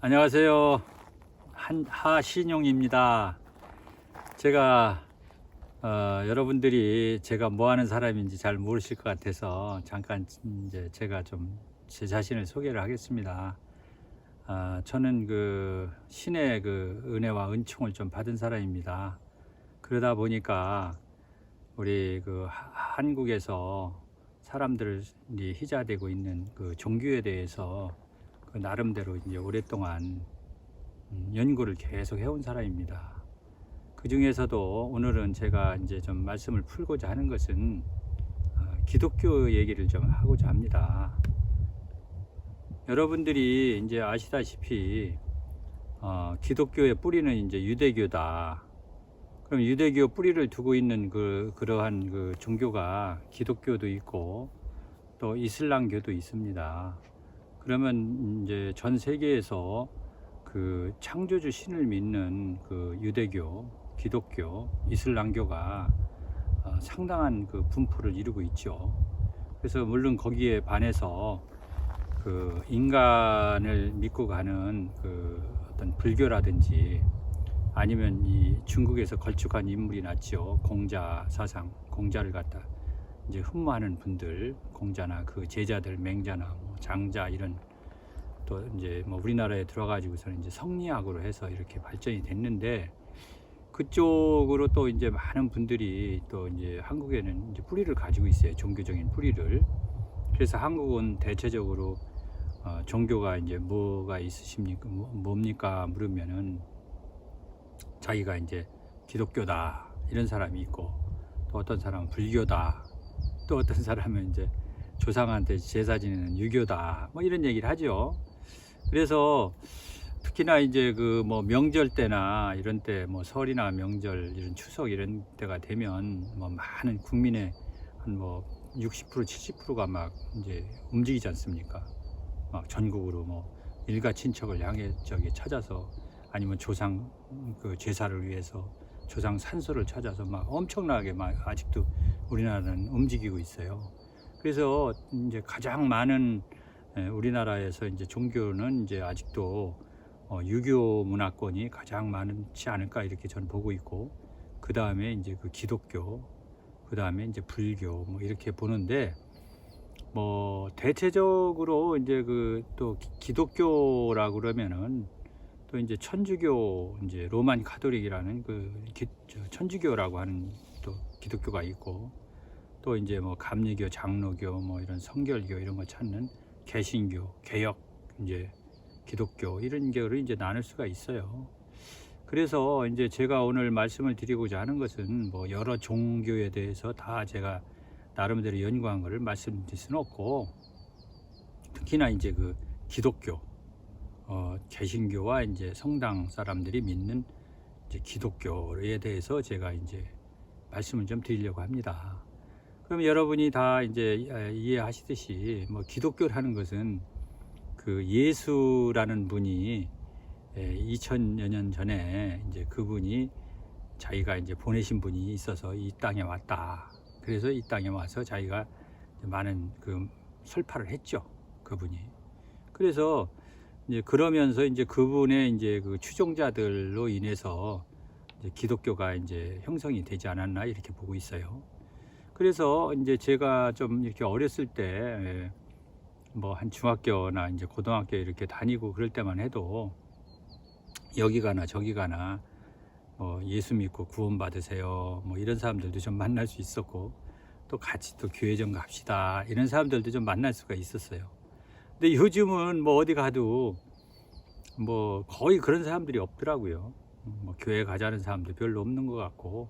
안녕하세요. 한, 하신용입니다. 제가 어, 여러분들이 제가 뭐 하는 사람인지 잘 모르실 것 같아서 잠깐 이제 제가 좀 제 자신을 소개를 하겠습니다. 아, 저는 그 신의 그 은혜와 은총을 좀 받은 사람입니다. 그러다 보니까 우리 그 하- 한국에서 사람들이 희자되고 있는 그 종교에 대해서 그 나름대로 이제 오랫동안 음, 연구를 계속 해온 사람입니다. 그 중에서도 오늘은 제가 이제 좀 말씀을 풀고자 하는 것은 어, 기독교 얘기를 좀 하고자 합니다. 여러분들이 이제 아시다시피 어, 기독교의 뿌리는 이제 유대교다. 그럼 유대교 뿌리를 두고 있는 그 그러한 그 종교가 기독교도 있고 또 이슬람교도 있습니다. 그러면 이제 전 세계에서 그 창조주 신을 믿는 그 유대교, 기독교, 이슬람교가 어, 상당한 그 분포를 이루고 있죠. 그래서 물론 거기에 반해서 그 인간을 믿고 가는 그 어떤 불교라든지 아니면 이 중국에서 걸쭉한 인물이 났죠. 공자 사상, 공자를 갖다 이제 흠모하는 분들, 공자나 그 제자들, 맹자나 뭐 장자 이런 또 이제 뭐 우리나라에 들어가지고서는 이제 성리학으로 해서 이렇게 발전이 됐는데 그쪽으로 또 이제 많은 분들이 또 이제 한국에는 이제 뿌리를 가지고 있어요. 종교적인 뿌리를. 그래서 한국은 대체적으로 어, 종교가 이제 뭐가 있으십니까? 뭐, 뭡니까? 물으면은 자기가 이제 기독교다 이런 사람이 있고 또 어떤 사람은 불교다 또 어떤 사람은 이제 조상한테 제사 지내는 유교다 뭐 이런 얘기를 하죠. 그래서 특히나 이제 그 뭐 명절 때나 이런 때 뭐 설이나 명절 이런 추석 이런 때가 되면 뭐 많은 국민의 한 뭐 60% 70%가 막 이제 움직이지 않습니까? 막 전국으로 뭐 일가 친척을 향해 저기 찾아서 아니면 조상 그 제사를 위해서 조상 산소를 찾아서 막 엄청나게 막 아직도 우리나라는 움직이고 있어요. 그래서 이제 가장 많은 에, 우리나라에서 이제 종교는 이제 아직도 어, 유교 문화권이 가장 많지 않을까 이렇게 저는 보고 있고 그 다음에 이제 그 기독교 그 다음에 이제 불교 뭐 이렇게 보는데 뭐 대체적으로 이제 그 또 기독교라 그러면은 또 이제 천주교 이제 로만 카톨릭이라는 그 기, 저 천주교라고 하는 또 기독교가 있고 또 이제 뭐 감리교, 장로교 뭐 이런 성결교 이런 거 찾는 개신교, 개혁 이제 기독교 이런 교를 이제 나눌 수가 있어요. 그래서 이제 제가 오늘 말씀을 드리고자 하는 것은 뭐 여러 종교에 대해서 다 제가 나름대로 연구한 것을 말씀드릴 수는 없고 특히나 이제 그 기독교 어, 개신교와 이제 성당 사람들이 믿는 이제 기독교에 대해서 제가 이제 말씀을 좀 드리려고 합니다. 그럼 여러분이 다 이제 아, 이해하시듯이 뭐 기독교라는 것은 그 예수라는 분이 2000여 년 전에 이제 그분이 자기가 이제 보내신 분이 있어서 이 땅에 왔다. 그래서 이 땅에 와서 자기가 많은 그 설파를 했죠. 그분이. 그래서 이제 그러면서 이제 그분의 이제 그 추종자들로 인해서 이제 기독교가 이제 형성이 되지 않았나 이렇게 보고 있어요. 그래서 이제 제가 좀 이렇게 어렸을 때 뭐 한 중학교나 이제 고등학교 이렇게 다니고 그럴 때만 해도 여기 가나 저기 가나 뭐 예수 믿고 구원 받으세요 뭐 이런 사람들도 좀 만날 수 있었고 또 같이 또 교회 좀 갑시다 이런 사람들도 좀 만날 수가 있었어요. 근데 요즘은 뭐 어디 가도 뭐 거의 그런 사람들이 없더라고요. 뭐 교회 가자는 사람도 별로 없는 것 같고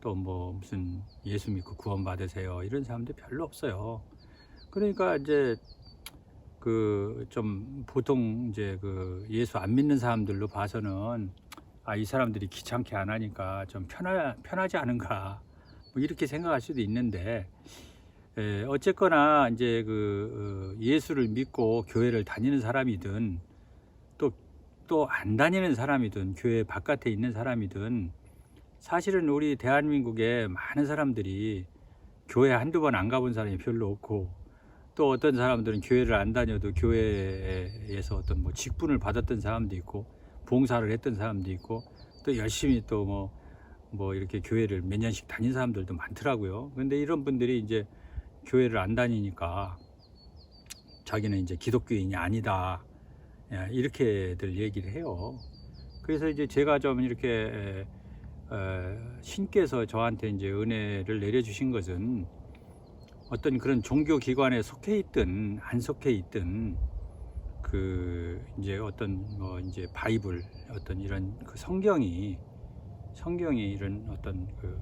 또 뭐 무슨 예수 믿고 구원 받으세요 이런 사람들 별로 없어요. 그러니까 이제 그 좀 보통 이제 그 예수 안 믿는 사람들로 봐서는 아 이 사람들이 귀찮게 안 하니까 좀 편하 편하지 않은가 뭐 이렇게 생각할 수도 있는데 에, 어쨌거나 이제 그 어, 예수를 믿고 교회를 다니는 사람이든 또 또 안 다니는 사람이든 교회 바깥에 있는 사람이든 사실은 우리 대한민국에 많은 사람들이 교회 한두 번 안 가본 사람이 별로 없고 또 어떤 사람들은 교회를 안 다녀도 교회에서 어떤 뭐 직분을 받았던 사람도 있고 봉사를 했던 사람도 있고 또 열심히 또뭐뭐 이렇게 교회를 몇 년씩 다닌 사람들도 많더라고요. 근데 이런 분들이 이제 교회를 안 다니니까 자기는 이제 기독교인이 아니다. 예, 이렇게들 얘기를 해요. 그래서 이제 제가 좀 이렇게 신께서 저한테 이제 은혜를 내려주신 것은 어떤 그런 종교 기관에 속해 있든 안 속해 있든 그 이제 어떤 뭐 이제 바이블 어떤 이런 그 성경이 성경이 이런 어떤 그,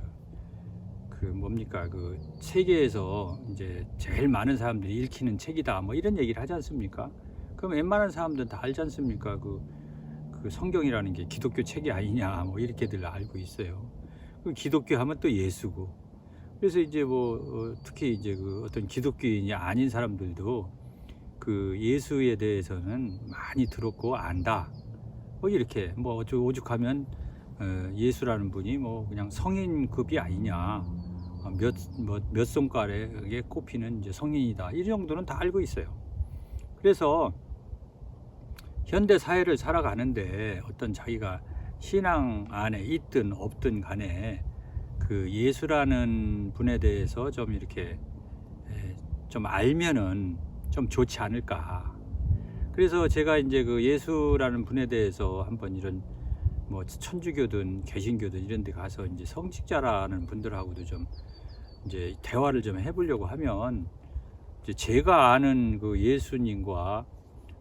그 뭡니까 그 세계에서 이제 제일 많은 사람들이 읽히는 책이다 뭐 이런 얘기를 하지 않습니까? 그럼 웬만한 사람들은 다 알지 않습니까? 그, 그 성경이라는 게 기독교 책이 아니냐 뭐 이렇게들 알고 있어요. 그 기독교 하면 또 예수고 그래서 이제 뭐 어, 특히 이제 그 어떤 기독교인이 아닌 사람들도 그 예수에 대해서는 많이 들었고 안다. 뭐 이렇게 뭐 오죽하면 어, 예수라는 분이 뭐 그냥 성인급이 아니냐. 몇 몇 손가락에 꼽히는 이제 성인이다. 이 정도는 다 알고 있어요. 그래서 현대 사회를 살아가는데 어떤 자기가 신앙 안에 있든 없든 간에 그 예수라는 분에 대해서 좀 이렇게 에, 좀 알면은 좀 좋지 않을까. 그래서 제가 이제 그 예수라는 분에 대해서 한번 이런 뭐 천주교든 개신교든 이런 데 가서 이제 성직자라는 분들하고도 좀 이제 대화를 좀 해보려고 하면 제가 아는 그 예수님과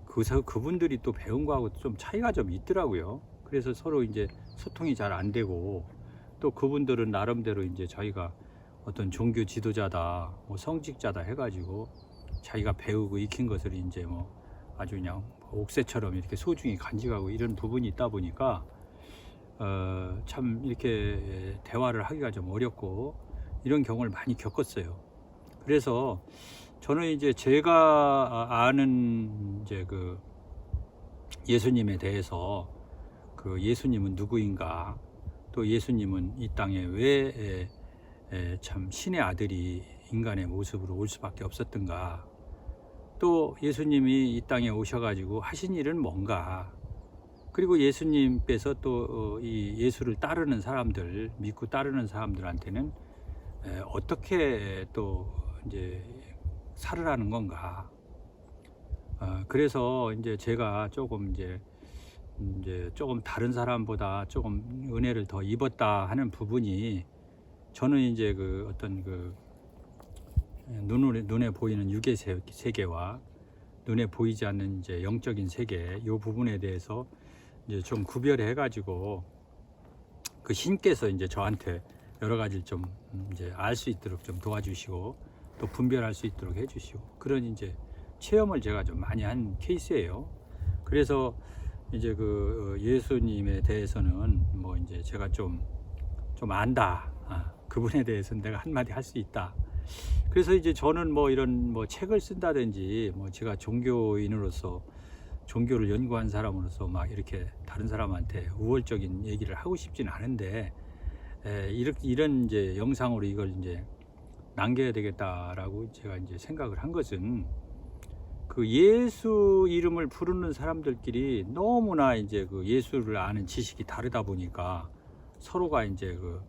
그 서- 그분들이 또 배운 거하고 좀 차이가 좀 있더라고요. 그래서 서로 이제 소통이 잘 안 되고 또 그분들은 나름대로 이제 자기가 어떤 종교 지도자다, 뭐 성직자다 해가지고 자기가 배우고 익힌 것을 이제 뭐 아주 그냥 옥새처럼 이렇게 소중히 간직하고 이런 부분이 있다 보니까 어, 참 이렇게 대화를 하기가 좀 어렵고 이런 경우를 많이 겪었어요. 그래서 저는 이제 제가 아는 이제 그 예수님에 대해서 그 예수님은 누구인가 또 예수님은 이 땅에 왜 참 신의 아들이 인간의 모습으로 올 수밖에 없었던가 또 예수님이 이 땅에 오셔가지고 하신 일은 뭔가 그리고 예수님께서 또 이 예수를 따르는 사람들 믿고 따르는 사람들한테는 에, 어떻게 또 이제 살으라는 건가? 어, 그래서 이제 제가 조금 이제 이제 조금 다른 사람보다 조금 은혜를 더 입었다 하는 부분이 저는 이제 그 어떤 그 눈에 눈에 보이는 육의 세- 세계와 눈에 보이지 않는 이제 영적인 세계 이 부분에 대해서 이제 좀 구별해 가지고 그 신께서 이제 저한테 여러 가지를 좀 음, 이제 알 수 있도록 좀 도와주시고 또 분별할 수 있도록 해주시고 그런 이제 체험을 제가 좀 많이 한 케이스예요. 그래서 이제 그 어, 예수님에 대해서는 뭐 이제 제가 좀 좀 안다. 아, 그분에 대해서는 내가 한마디 할 수 있다. 그래서 이제 저는 뭐 이런 뭐 책을 쓴다든지 뭐 제가 종교인으로서 종교를 연구한 사람으로서 막 이렇게 다른 사람한테 우월적인 얘기를 하고 싶진 않은데 에, 이렇게 이런 이제 영상으로 이걸 이제 남겨야 되겠다라고 제가 이제 생각을 한 것은 그 예수 이름을 부르는 사람들끼리 너무나 이제 그 예수를 아는 지식이 다르다 보니까 서로가 이제 그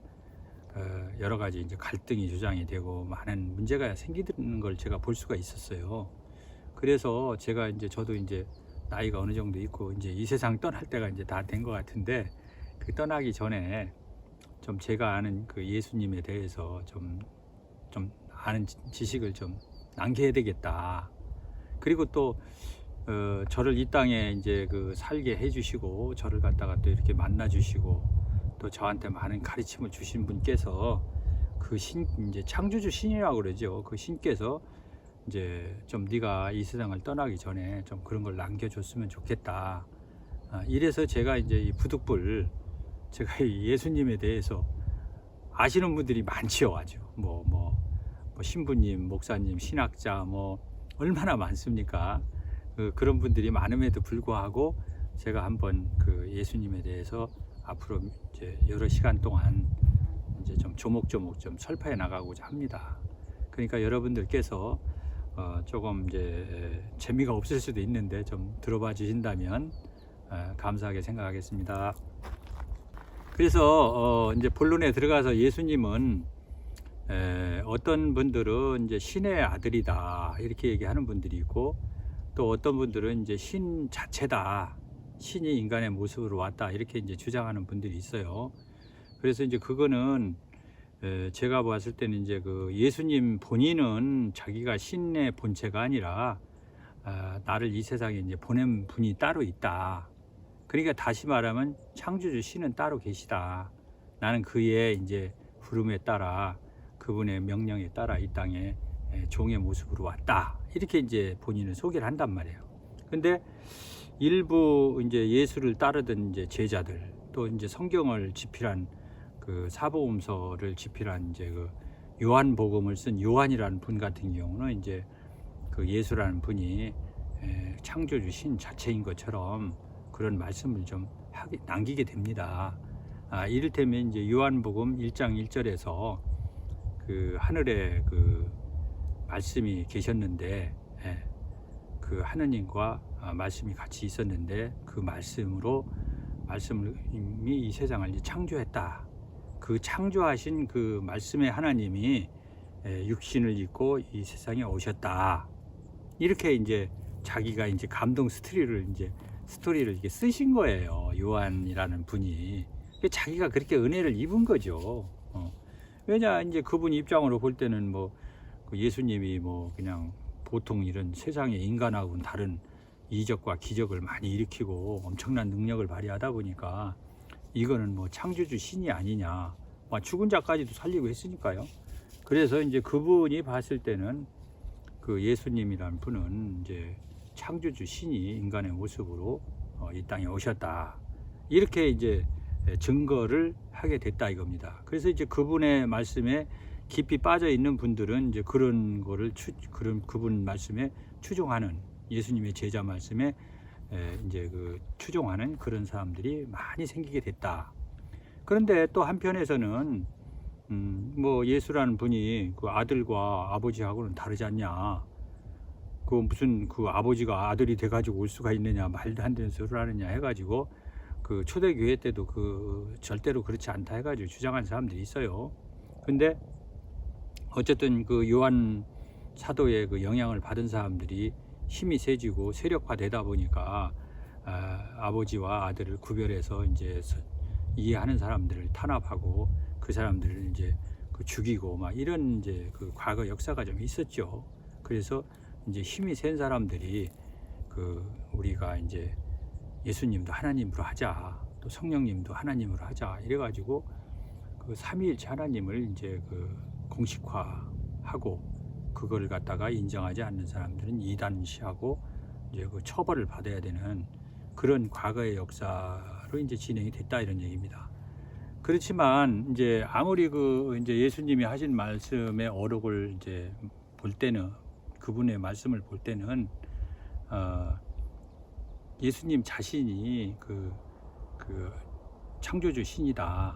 어, 여러 가지 이제 갈등이 조장이 되고 많은 문제가 생기는 걸 제가 볼 수가 있었어요. 그래서 제가 이제 저도 이제 나이가 어느 정도 있고 이제 이 세상 떠날 때가 이제 다 된 것 같은데 그 떠나기 전에 좀 제가 아는 그 예수님에 대해서 좀 좀 아는 지- 지식을 좀 남겨야 되겠다. 그리고 또 어, 저를 이 땅에 이제 그 살게 해주시고 저를 갖다가 또 이렇게 만나 주시고 또 저한테 많은 가르침을 주신 분께서 그 신 이제 창조주 신이라고 그러죠. 그 신께서 이제 좀 네가 이 세상을 떠나기 전에 좀 그런 걸 남겨줬으면 좋겠다. 아, 이래서 제가 이제 이 부득불 제가 이 예수님에 대해서 아시는 분들이 많지요, 아주 뭐 뭐, 뭐 신부님, 목사님, 신학자 뭐 얼마나 많습니까? 그, 그런 분들이 많음에도 불구하고 제가 한번 그 예수님에 대해서 앞으로 이제 여러 시간 동안 이제 좀 조목조목 좀 설파해 나가고자 합니다. 그러니까 여러분들께서 어, 조금 이제 재미가 없을 수도 있는데 좀 들어봐 주신다면 어, 감사하게 생각하겠습니다. 그래서 어, 이제 본론에 들어가서 예수님은 에, 어떤 분들은 이제 신의 아들이다 이렇게 얘기하는 분들이 있고 또 어떤 분들은 이제 신 자체다 신이 인간의 모습으로 왔다 이렇게 이제 주장하는 분들이 있어요. 그래서 이제 그거는 에, 제가 봤을 때는 이제 그 예수님 본인은 자기가 신의 본체가 아니라 아, 나를 이 세상에 이제 보낸 분이 따로 있다. 그러니까 다시 말하면 창조주 신은 따로 계시다. 나는 그의 이제 부름에 따라 그분의 명령에 따라 이 땅에 에, 종의 모습으로 왔다. 이렇게 이제 본인을 소개를 한단 말이에요. 근데 일부 이제 예수를 따르던 이제 제자들 또 이제 성경을 집필한 그 사복음서를 집필한 이제 그 요한복음을 쓴 요한이라는 분 같은 경우는 이제 그 예수라는 분이 에, 창조주 신 자체인 것처럼 그런 말씀을 좀 하게, 남기게 됩니다. 아, 이를테면 이제 요한복음 1장 1절에서 그 하늘에 그 말씀이 계셨는데 예, 그 하느님과 아, 말씀이 같이 있었는데 그 말씀으로 말씀이 이 세상을 창조했다. 그 창조하신 그 말씀의 하나님이 예, 육신을 입고 이 세상에 오셨다. 이렇게 이제 자기가 이제 감동 스토리를 이제 스토리를 이렇게 쓰신 거예요. 요한이라는 분이 그게 자기가 그렇게 은혜를 입은 거죠. 어. 왜냐 이제 그분 입장으로 볼 때는 뭐그 예수님이 뭐 그냥 보통 이런 세상의 인간하고는 다른 이적과 기적을 많이 일으키고 엄청난 능력을 발휘하다 보니까 이거는 뭐 창조주 신이 아니냐. 막 죽은 자까지도 살리고 했으니까요. 그래서 이제 그분이 봤을 때는 그 예수님이라는 분은 이제 창조주 신이 인간의 모습으로 어, 이 땅에 오셨다. 이렇게 이제 증거를 하게 됐다 이겁니다. 그래서 이제 그분의 말씀에 깊이 빠져 있는 분들은 이제 그런 거를 추, 그런 그분 말씀에 추종하는 예수님의 제자 말씀에 에, 이제 그 추종하는 그런 사람들이 많이 생기게 됐다. 그런데 또 한편에서는 음, 뭐 예수라는 분이 그 아들과 아버지하고는 다르지 않냐. 그 무슨 그 아버지가 아들이 돼가지고 올 수가 있느냐 말도 안 되는 소리를 하느냐 해가지고 그 초대교회 때도 그 절대로 그렇지 않다 해가지고 주장한 사람들이 있어요. 근데 어쨌든 그 요한 사도의 그 영향을 받은 사람들이 힘이 세지고 세력화되다 보니까 아, 버지와 아들을 구별해서 이제 이해하는 사람들을 탄압하고 그 사람들을 이제 그 죽이고 막 이런 이제 그 과거 역사가 좀 있었죠. 그래서 이제 힘이 센 사람들이 그 우리가 이제 예수님도 하나님으로 하자 또 성령님도 하나님으로 하자 이래가지고 그 삼위일체 하나님을 이제 그 공식화하고 그거를 갖다가 인정하지 않는 사람들은 이단시하고 이제 그 처벌을 받아야 되는 그런 과거의 역사로 이제 진행이 됐다 이런 얘기입니다. 그렇지만 이제 아무리 그 이제 예수님이 하신 말씀의 어록을 이제 볼 때는 그분의 말씀을 볼 때는 어 예수님 자신이 그, 그 창조주 신이다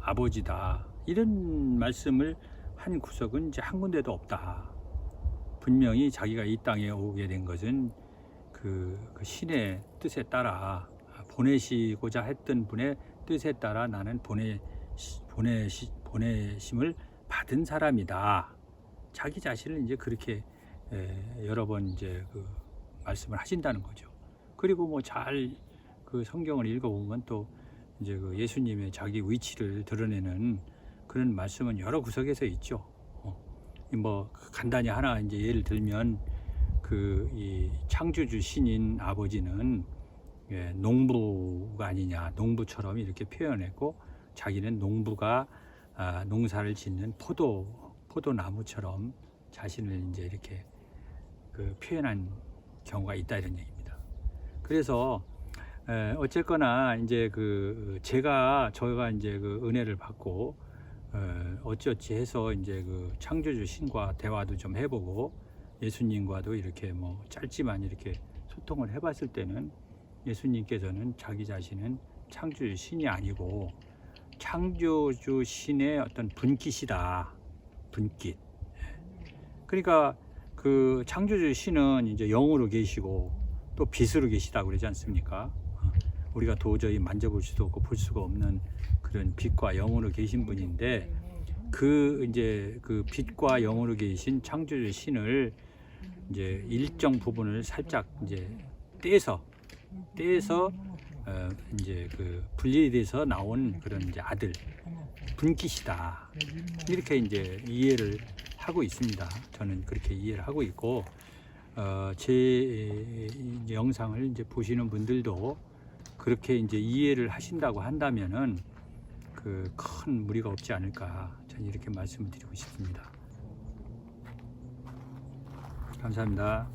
아버지다 이런 말씀을 한 구석은 이제 한 군데도 없다. 분명히 자기가 이 땅에 오게 된 것은 그, 그 신의 뜻에 따라 보내시고자 했던 분의 뜻에 따라 나는 보내 보내시 보내심을 받은 사람이다. 자기 자신을 이제 그렇게 에, 여러 번 이제 그 말씀을 하신다는 거죠. 그리고 뭐 잘 그 성경을 읽어보면 또 이제 그 예수님의 자기 위치를 드러내는 그런 말씀은 여러 구석에서 있죠. 어, 뭐 간단히 하나 이제 예를 들면 그 이 창조주 신인 아버지는 예, 농부가 아니냐 농부처럼 이렇게 표현했고 자기는 농부가 아, 농사를 짓는 포도 포도나무처럼 자신을 이제 이렇게 그 표현한 경우가 있다 이런 얘기입니다. 그래서 에, 어쨌거나 이제 그 제가 저희가 이제 그 은혜를 받고 어, 어찌어찌 해서 이제 그 창조주 신과 대화도 좀 해보고 예수님과도 이렇게 뭐 짧지만 이렇게 소통을 해봤을 때는 예수님께서는 자기 자신은 창조주 신이 아니고 창조주 신의 어떤 분깃이다. 분깃. 그러니까 그 창조주 신은 이제 영으로 계시고 또 빛으로 계시다고 그러지 않습니까? 어, 우리가 도저히 만져볼 수도 없고 볼 수가 없는 그런 빛과 영으로 계신 분인데 그 이제 그 빛과 영으로 계신 창조주 신을 이제 일정 부분을 살짝 이제 떼서 떼서 어 이제 그 분리돼서 나온 그런 이제 아들 분깃이다 이렇게 이제 이해를 하고 있습니다. 저는 그렇게 이해를 하고 있고 어, 제 영상을 이제 보시는 분들도 그렇게 이제 이해를 하신다고 한다면은 그 큰 무리가 없지 않을까 저는 이렇게 말씀을 드리고 싶습니다. 감사합니다.